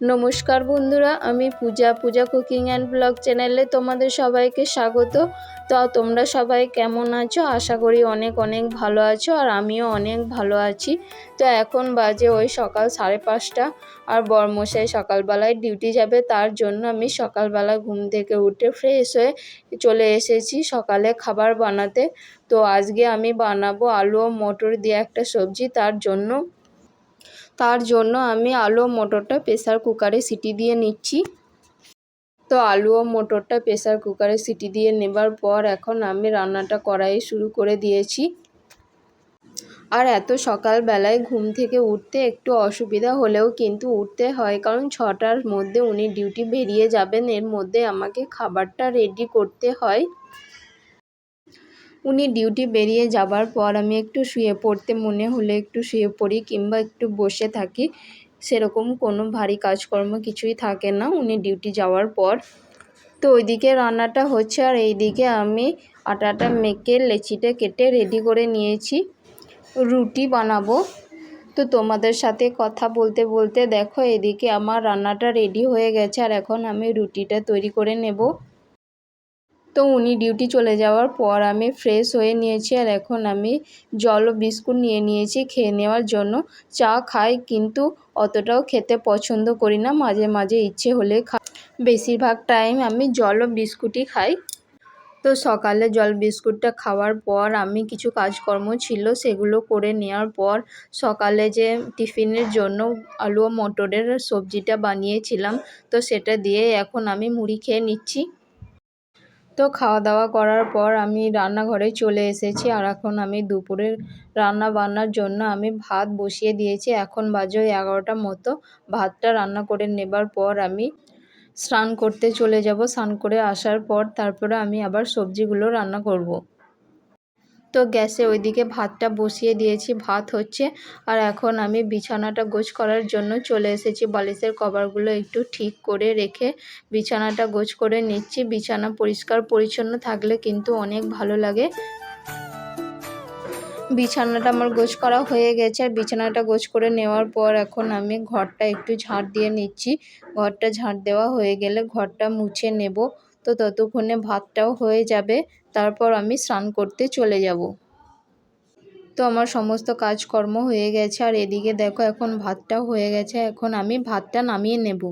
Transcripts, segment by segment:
নমস্কার বন্ধুরা, আমি Puja Puja cooking and blog চ্যানেলে তোমাদের সবাইকে স্বাগত। তো তোমরা সবাই কেমন আছো? আশা করি অনেক অনেক ভালো আছো আর আমিও অনেক ভালো আছি। তো এখন বাজে ওই সকাল সাড়ে পাঁচটা আর বরমশাই সকালবেলায় ডিউটি যাবে, তার জন্য আমি সকালবেলা ঘুম থেকে উঠে ফ্রেশ হয়ে চলে এসেছি সকালে খাবার বানাতে। তো আজকে আমি বানাবো আলু ও মটর দিয়ে একটা সবজি, তার জন্য তার জন্য আমি আলু ও মটরটা প্রেসার কুকারে সিটি দিয়ে নিচ্ছি। তো আলু ও মটরটা প্রেসার কুকারে সিটি দিয়ে নেবার পর এখন আমি রান্নাটা করাই শুরু করে দিয়েছি। আর এত সকালবেলায় ঘুম থেকে উঠতে একটু অসুবিধা হলেও কিন্তু উঠতে হয়, কারণ ছটার মধ্যে উনি ডিউটি বেরিয়ে যাবেন, এর মধ্যে আমাকে খাবারটা রেডি করতে হয়। উনি ডিউটি বেরিয়ে যাবার পর আমি একটু শুয়ে পড়তে মনে হলে একটু শুয়ে পড়ি কিংবা একটু বসে থাকি, সেরকম কোনো ভারী কাজকর্ম কিছুই থাকে না উনি ডিউটি যাওয়ার পর। তো ওইদিকে রান্নাটা হচ্ছে আর এইদিকে আমি আটাটা মেখে লেচিটা কেটে রেডি করে নিয়েছি। রুটি বানাবো। তো তোমাদের সাথে কথা বলতে বলতে দেখো এদিকে আমার রান্নাটা রেডি হয়ে গেছে আর এখন আমি রুটিটা তৈরি করে নেব। তো উনি ডিউটি চলে যাওয়ার পর আমি ফ্রেশ হয়ে নিয়েছি আর এখন আমি জল ও বিস্কুট নিয়ে নিয়েছি, খেয়ে নেওয়ার জন্য। চা খাই কিন্তু অতটাও খেতে পছন্দ করি না, মাঝে মাঝে ইচ্ছে হলে খা। বেশিরভাগ টাইম আমি জল ও বিস্কুটই খাই। তো সকালে জল বিস্কুটটা খাওয়ার পর আমি কিছু কাজকর্ম ছিল সেগুলো করে নেওয়ার পর সকালে যে টিফিনের জন্য আলু ও মটরের সবজিটা বানিয়েছিলাম, তো সেটা দিয়ে এখন আমি মুড়ি খেয়ে নিচ্ছি। তো খাওয়া দাওয়া করার পর আমি রান্নাঘরে চলে এসেছি আর এখন আমি দুপুরের রান্না বান্নার জন্য আমি ভাত বসিয়ে দিয়েছি। এখন বাজে ওই এগারোটার মতো। ভাতটা রান্না করে নেবার পর আমি স্নান করতে চলে যাব। স্নান করে আসার পর তারপরে আমি আবার সবজিগুলো রান্না করব। তো গ্যাসে ওইদিকে ভাতটা বসিয়ে দিয়েছি, ভাত হচ্ছে। আর এখন আমি বিছানাটা গোছ করার জন্য চলে এসেছি। বালিশের কভারগুলো একটু ঠিক করে রেখে বিছানাটা গোছ করে নিচ্ছি। বিছানা পরিষ্কার পরিচ্ছন্ন থাকলে কিন্তু অনেক ভালো লাগে। বিছানাটা আমার গোছ করা হয়ে গেছে। আর বিছানাটা গোছ করে নেওয়ার পর এখন আমি ঘরটা একটু ঝাঁট দিয়ে নিচ্ছি। ঘরটা ঝাঁট দেওয়া হয়ে গেলে ঘরটা মুছে নেব। তো ততক্ষণে ভাতটাও হয়ে যাবে, তারপর আমি স্নান করতে চলে যাব। তো আমার সমস্ত কাজকর্ম হয়ে গেছে, আর এদিকে দেখো এখন ভাতটাও হয়ে গেছে, এখন আমি ভাতটা নামিয়ে নেব।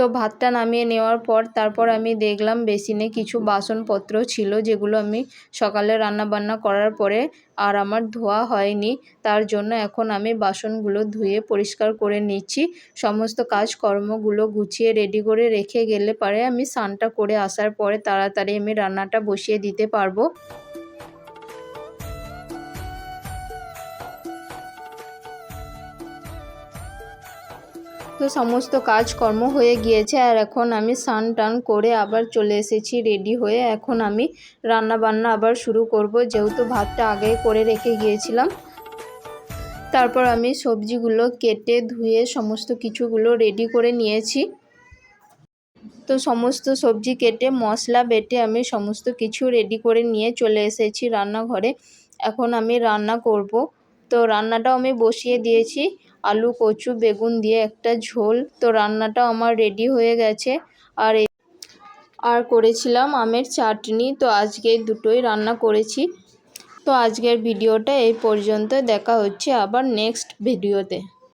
তো ভাতটা নামিয়ে নেওয়ার পর তারপর আমি দেখলাম বেসিনে কিছু বাসনপত্র ছিল যেগুলো আমি সকালে রান্না বান্না করার পরে আর আমার ধোয়া হয়নি। তার জন্য এখন আমি বাসনগুলো ধুয়ে পরিষ্কার করে নিচ্ছি। সমস্ত কাজকর্মগুলো গুছিয়ে রেডি করে রেখে গেলে পারে আমি স্নানটা করে আসার পরে তাড়াতাড়ি আমি রান্নাটা বসিয়ে দিতে পারব। তো সমস্ত কাজকর্ম হয়ে গিয়েছে আর এখন আমি স্নান টান করে আবার চলে এসেছি রেডি হয়ে। এখন আমি রান্না বান্না আবার শুরু করব। যেহেতু ভাতটা আগেই করে রেখে গিয়েছিলাম, তারপর আমি সবজিগুলো কেটে ধুয়ে সমস্ত কিছুগুলো রেডি করে নিয়েছি। তো সমস্ত সবজি কেটে, মশলা বেটে আমি সমস্ত কিছু রেডি করে নিয়ে চলে এসেছি রান্নাঘরে। এখন আমি রান্না করব। তো রান্নাটাও আমি বসিয়ে দিয়েছি। আলু, কচু, বেগুন দিয়ে একটা ঝোল। তো রান্নাটা আমার রেডি হয়ে গেছে। আর আর করেছিলাম আমের চাটনি। তো আজকে দুটোই রান্না করেছি। তো আজকের ভিডিওটা এই পর্যন্ত দেখা হচ্ছে আবার নেক্সট ভিডিওতে